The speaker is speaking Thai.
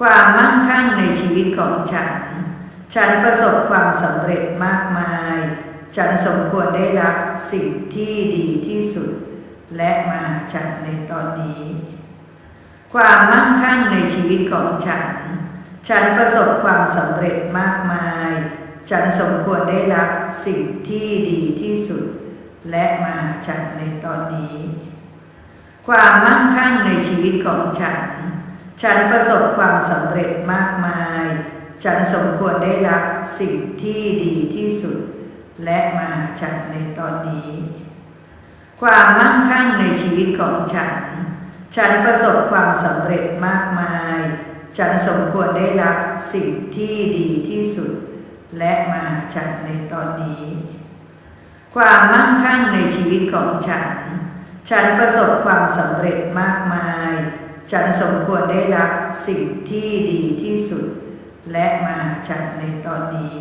ความมั่งคั่งในชีวิตของฉัน ฉันประสบความสำเร็จมากมาย ฉันสมควรได้รับสิ่งที่ดีที่สุด และมาฉันในตอนนี้ ความมั่งคั่งในชีวิตของฉัน ฉันประสบความสำเร็จมากมาย ฉันสมควรได้รับสิ่งที่ดีที่สุด และมาฉันในตอนนี้ ความมั่งคั่งในชีวิตของฉัน ฉันประสบความสำเร็จมากมาย ฉันสมควรได้รับสิ่งที่ดีที่สุด และมาฉันในตอนนี้ ความมั่งคั่งในชีวิตของฉัน ฉันประสบความสำเร็จมากมาย ฉันสมควรได้รับสิ่งที่ดีที่สุด และมาฉันในตอนนี้ ความมั่งคั่งในชีวิตของฉัน ฉันประสบความสำเร็จมากมาย ฉันสมควรได้รับสิ่งที่ดีที่สุด และมาฉันในตอนนี้